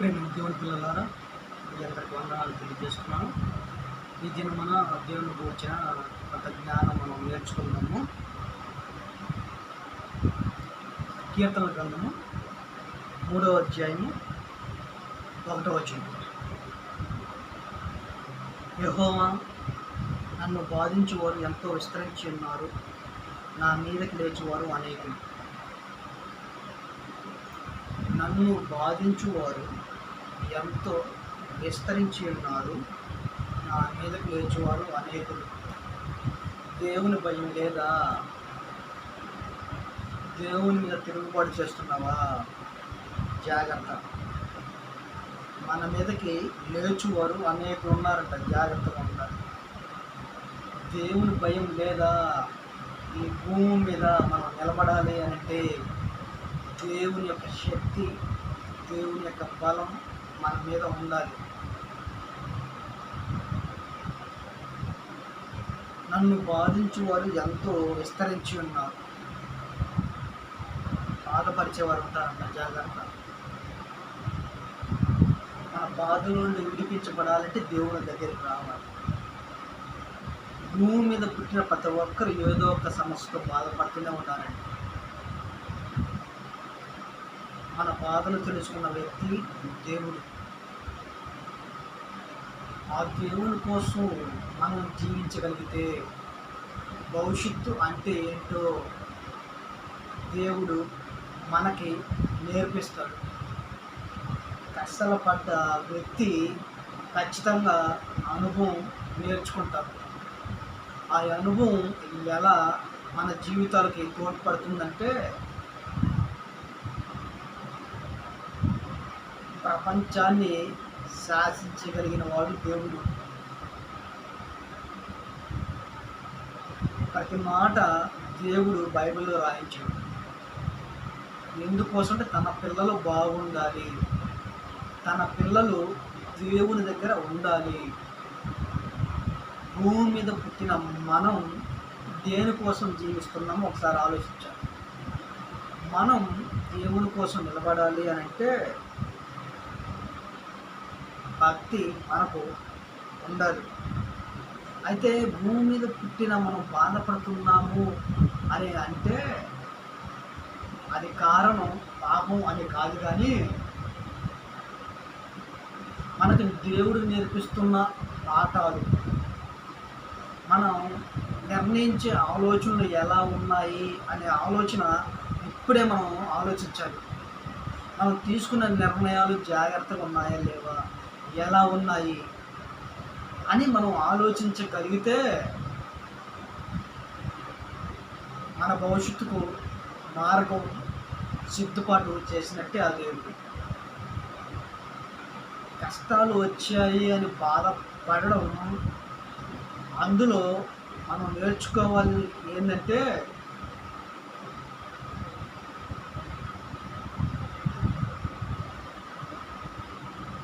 ప్రేమ దేవుని పిల్లలారా మీ అందరికి వందనాలు తెలియజేస్తున్నాను. ఈ దినమున దేవుని గురించిన కొంత జ్ఞానం మనం నేర్చుకుందాము. కీర్తన గ్రంథము మూడవ అధ్యాయము ఒకటవ అధ్యాయం నన్ను బాధించేవారు ఎంతో విస్తరించి ఉన్నారు. నా మీదకి లేచేవారు అనేకులు. నన్ను బాధించువారు ఎంతో విస్తరించి ఉన్నారు. నా మీదకు లేచువారు అనేకులు. దేవుని భయం లేదా? దేవుని మీద తిరుగుబాటు చేస్తున్నావా? జాగ్రత్త. మన మీదకి లేచువారు అనేకులు ఉన్నారంట. జాగ్రత్తగా ఉండాలి. దేవుని భయం లేదా? ఈ భూమి మీద మనం నిలబడాలి అంటే దేవుని యొక్క శక్తి దేవుని యొక్క బలం మన మీద ఉండాలి. నన్ను బాధించువారు ఎంతో విస్తరించి ఉన్నారు. బాధపరిచేవారు ఉంటారంట జాగ్రత్త మన బాధల నుండి విడిపించబడాలంటే దేవుని దగ్గరికి రావాలి. భూమి మీద పుట్టిన ప్రతి ఒక్కరు ఏదో ఒక సమస్యతో బాధపడుతూనే ఉన్నారండి మన బాధలు తెలుసుకున్న వ్యక్తి దేవుడు. ఆ దేవుని కోసం మనం జీవించగలిగితే భవిష్యత్తు అంటే ఏంటో దేవుడు మనకి నేర్పిస్తాడు. కష్టాల పడ్డ వ్యక్తి ఖచ్చితంగా అనుభవం నేర్చుకుంటారు ఆ అనుభవం ఎలా మన జీవితాలకి తోడ్పడుతుందంటే ప్రపంచాన్ని శాసించగలిగిన వాడు దేవుడు. ప్రతి మాట దేవుడు బైబిల్లో రాయించాడు. ఎందుకోసం అంటే తన పిల్లలు బాగుండాలి. తన పిల్లలు దేవుని దగ్గర ఉండాలి. భూమి మీద పుట్టిన మనం దేనికోసం జీవిస్తున్నామో ఒకసారి ఆలోచించాలి. మనం దేవుని కోసం నిలబడాలి అని అంటే భక్తి మనకు ఉండదు అయితే భూమి మీద పుట్టిన మనం బాధపడుతున్నాము అని అంటే అది కారణం పాపం అని కాదు కానీ మనకు దేవుడు నేర్పిస్తున్న పాఠాలు. మనం నిర్ణయించే ఆలోచనలు ఎలా ఉన్నాయి అనే ఆలోచన ఇప్పుడే మనం ఆలోచించాలి. మనం తీసుకున్న నిర్ణయాలు జాగ్రత్తగా ఉన్నాయా లేవా? ఎలా ఉన్నాయి అని మనం ఆలోచించగలిగితే మన భవిష్యత్తుకు మార్గం సిద్ధపాటు చేసినట్టే ఆ దేవుడు కష్టాలు వచ్చాయి అని బాధపడడం అందులో మనం నేర్చుకోవాలి ఏంటంటే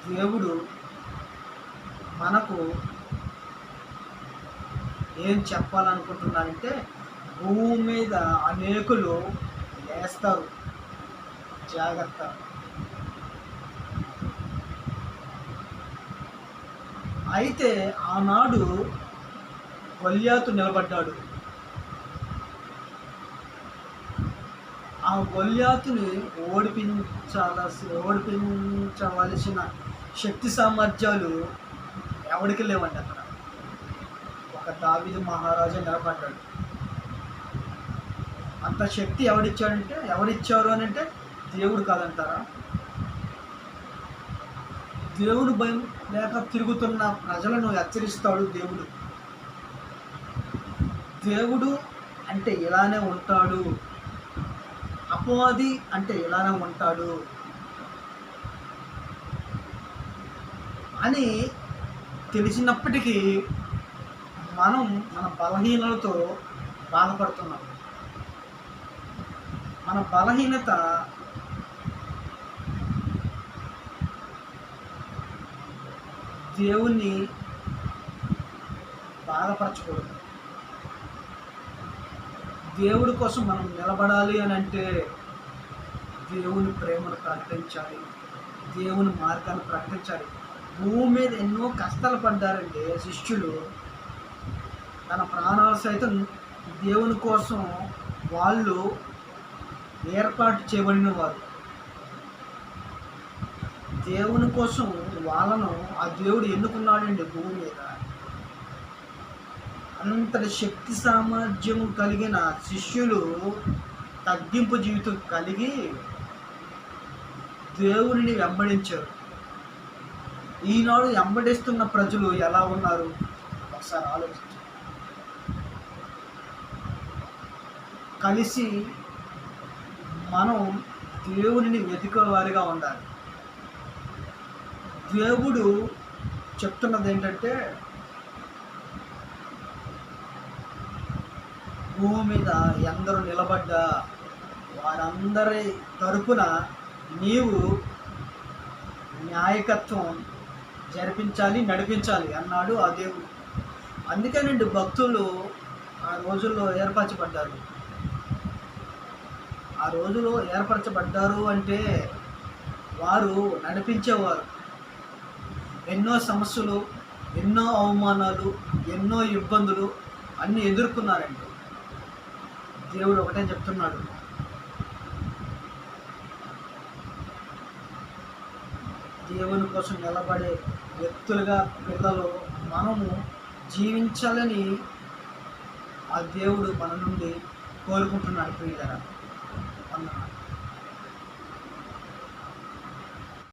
దేవుడు మనకు ఏం చెప్పాలనుకుంటున్నారంటే భూమి మీద అనేకులు లేస్తారు. జాగ్రత్త. అయితే ఆనాడు గొల్యాతు నిలబడ్డాడు. ఆ గొల్యాతుని ఓడిపించాల్సి ఓడిపించవలసిన శక్తి సామర్థ్యాలు ఎవరికి లేవండి అక్కడ. ఒక దావిది మహారాజా నిలబడ్డాడు. అంత శక్తి ఎవడిచ్చాడంటే ఎవరిచ్చారు అని అంటే దేవుడు కాదంటారా? దేవుడు భయం లేక తిరుగుతున్న ప్రజలను హెచ్చరిస్తాడు దేవుడు. దేవుడు అంటే ఇలానే ఉంటాడు. అపవాది అంటే ఇలానే ఉంటాడు. అని తెలిసినప్పటికీ మనం మన బలహీనలతో బాధపడుతున్నాం. మన బలహీనత దేవుణ్ణి బాధపరచకూడదు. దేవుడి కోసం మనం నిలబడాలి అని అంటే దేవుని ప్రేమను ప్రకటించాలి. దేవుని మార్గాన్ని ప్రకటించాలి. భూమి మీద ఎన్నో కష్టాలు పడ్డారంటే శిష్యులు. తన ప్రాణాలు సైతం దేవుని కోసం వాళ్ళు ఏర్పాటు చేయబడిన వారు. దేవుని కోసం వాళ్ళను ఆ దేవుడు ఎన్నుకున్నాడండి భూమి మీద. అంతటి శక్తి సామర్థ్యం కలిగిన శిష్యులు తగ్గింపు జీవితం కలిగి దేవుడిని వెంబడించారు. ఈనాడు ఎంబడిస్తున్న ప్రజలు ఎలా ఉన్నారు? ఒకసారి ఆలోచించండి కలిసి మనం దేవునిని వెతుకోవారిగా ఉండాలి. దేవుడు చెప్తున్నది ఏంటంటే భూమి మీద ఎందరూ నిలబడ్డా వారందరి తరపున నీవు న్యాయకత్వం జరిపించాలి నడిపించాలి అన్నాడు ఆ దేవుడు. అందుకేనండి భక్తులు ఆ రోజుల్లో ఏర్పరచబడ్డారు. ఆ రోజులో ఏర్పరచబడ్డారు అంటే వారు నడిపించేవారు. ఎన్నో సమస్యలు ఎన్నో అవమానాలు ఎన్నో ఇబ్బందులు అన్నీ ఎదుర్కొన్నారండి. దేవుడు ఒకటే చెప్తున్నాడు. దేవుని కోసం నిలబడే వ్యక్తులుగా పిల్లలు మనము జీవించాలని ఆ దేవుడు మన నుండి కోరుకుంటున్నాడు ప్రియులరా. అన్నారు